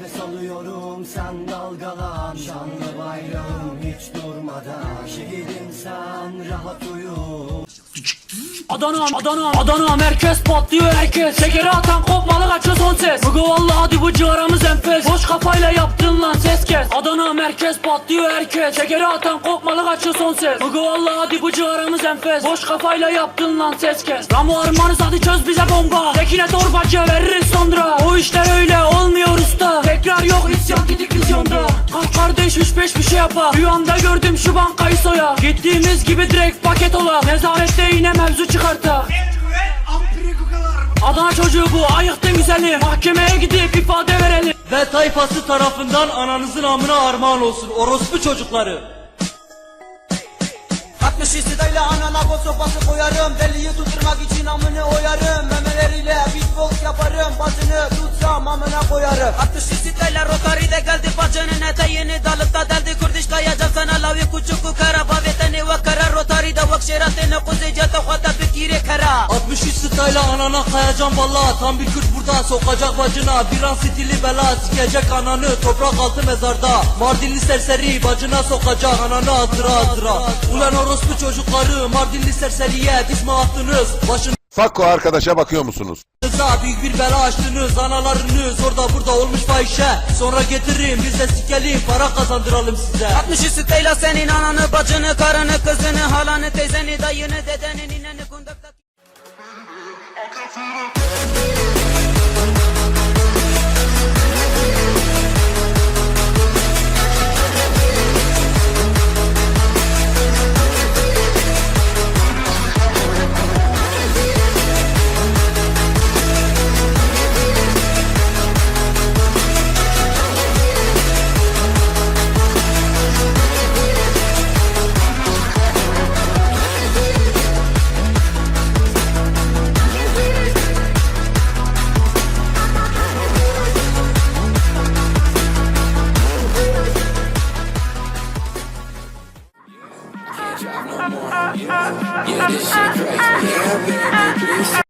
Nefes alıyorum sen dalgalan. Şanlı bayrağım hiç durmadan. Şehidim sen rahat uyu Adana, Adana, Adana merkez patlıyor herkes. Şekeri atan kopmalı kaçıyor son ses. Bugü vallahi hadi bu civarımız enfes. Boş kafayla yaptın lan ses kes. Adana merkez patlıyor herkes. Şekeri atan kopmalı kaçıyor son ses. Bugü vallahi hadi bu civarımız enfes. Boş kafayla yaptın lan ses kes. Ramo armanız hadi çöz bize bomba. Tekine torbacı veririz sonra. O işler öyle olmuyor usta. Tekrar yok isyan gidik vizyonda. Kalk kardeş üç beş bir şey yapar Rüyamda gördüm şu bankayı soya. Gittiğimiz gibi direkt paket ola. Nezarette yine mevzu çıkarta. Adana çocuğu bu ayıktın güzeli. Mahkemeye gidip ifade verelim. Ve tayfası tarafından ananızın amına armağan olsun orospu çocukları. 60 sidayla anana gol sopası koyarım. Deliyi tutturmak için amını oyarım. Memeleriyle beatbox yaparım. Bacını tutsam amına koyarım. 60 kayacağım valla Tam bir Kürt burada. Sokacak bacına Bir an stili bela sikecek ananı. Toprak altı mezarda Mardinli serseri bacına sokacak ananı hatıra hatıra Ulan orospu çocukları Mardinli serseriye diz mi attınız? Başınıza Fakko arkadaşa bakıyor musunuz? büyük bir bela açtınız Analarınız orada burada olmuş fahişe. Sonra getirin biz de sikelim Para kazandıralım size. 60 sidayla senin ananı bacını karını kızını halanı teyzeni dayını dedeni Let's.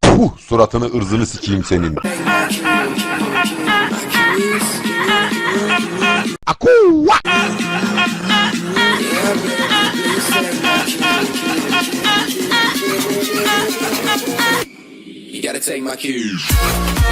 Puh suratını ırzını sikeyim senin. Aku! You gotta take my cues.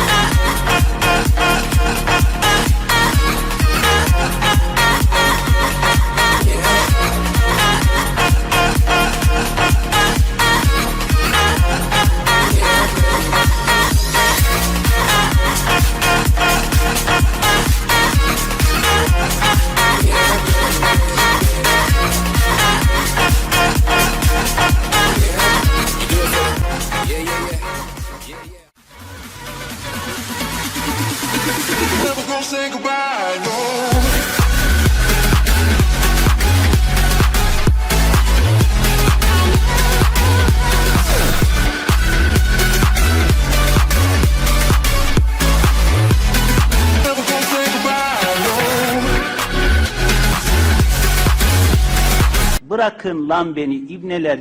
Bırakın lan beni ibneler.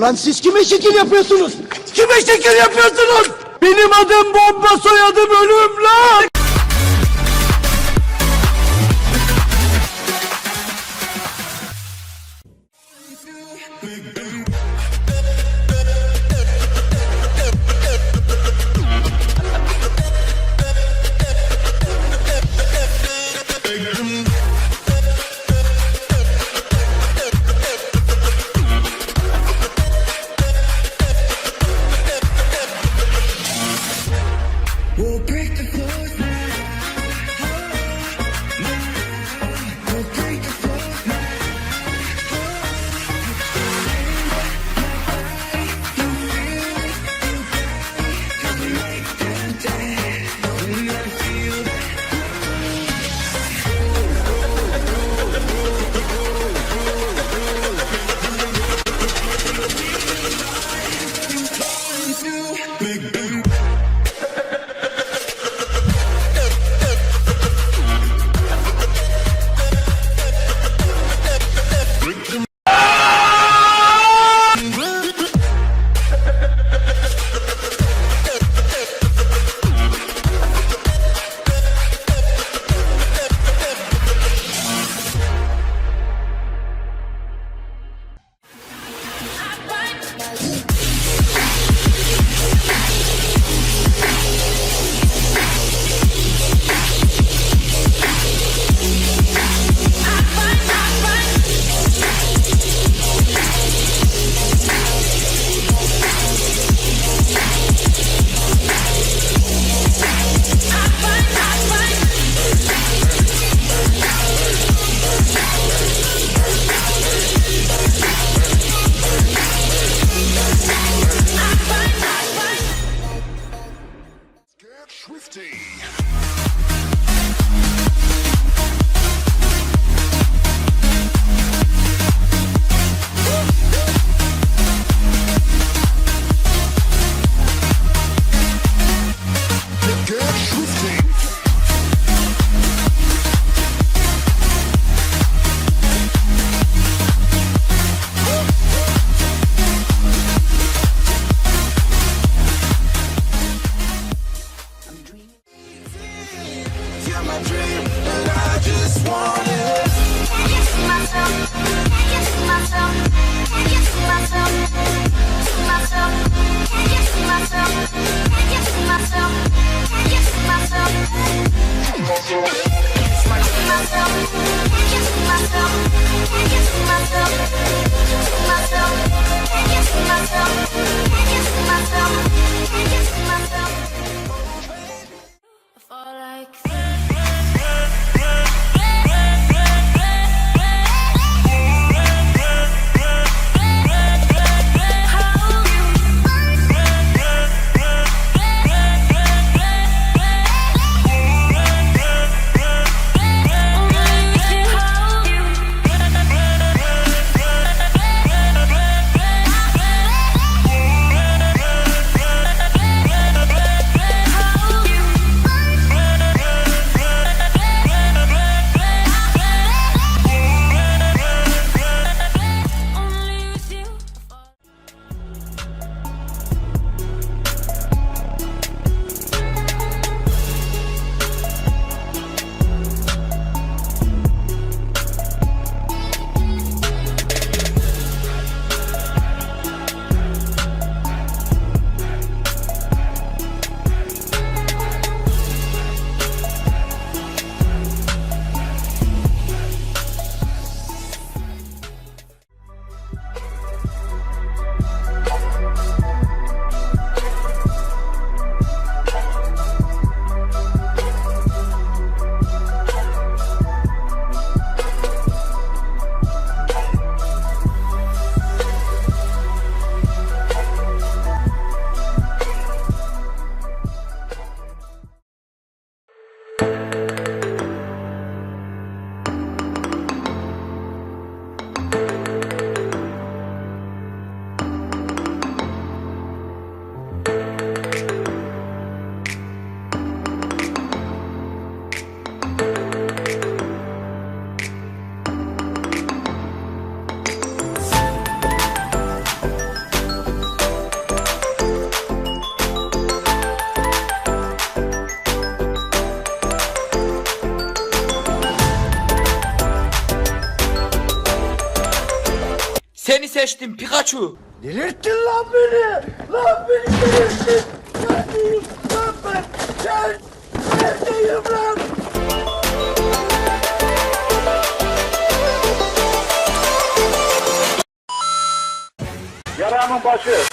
Lan siz kime şekil yapıyorsunuz? Kime şekil yapıyorsunuz? Benim adım bomba soyadım ölüm lan! big, big. Swifty. like seçtim Pikachu. Delirttin lan beni. Lan beni delirttin. Neredeyim lan ben? Gel. Neredeyim lan? Yaramın başı.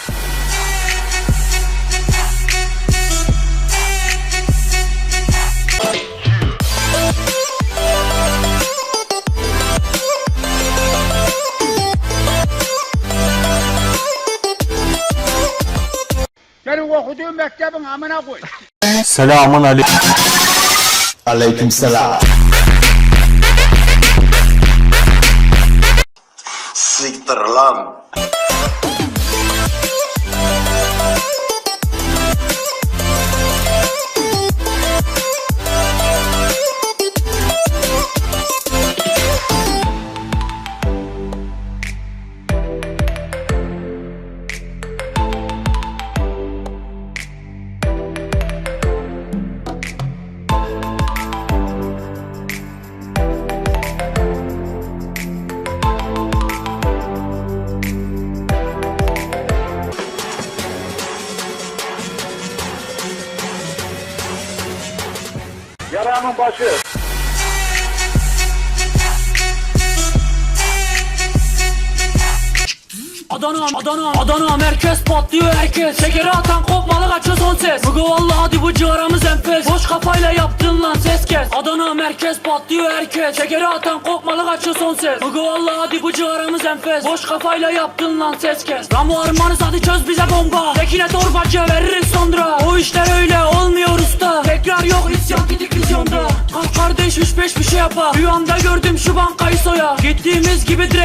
Okuduğun mektebin amına koy. Aleykümselam. Siktir lan. Yaramın başı. Adana, Adana, Adana merkez patlıyor herkes. Şekeri atan kopmalı kaçıyor son ses. Bugü valla hadi bu ciğaramız enfes. Boş kafayla yaptın lan ses kes. Adana merkez patlıyor herkes. Şekeri atan kopmalı kaçıyor son ses. Bugü valla hadi bu ciğaramız enfes. Boş kafayla yaptın lan ses kes. Ramo armanız hadi çöz bize bomba. Tekine torbacı veririz sonra. O işler öyle olmuyor usta. Tekrar yok isyan gidik vizyonda Kalk kardeş üç beş bir şey yapar. Rüyamda gördüm şu bankayı soya. Gittiğimiz gibi direkt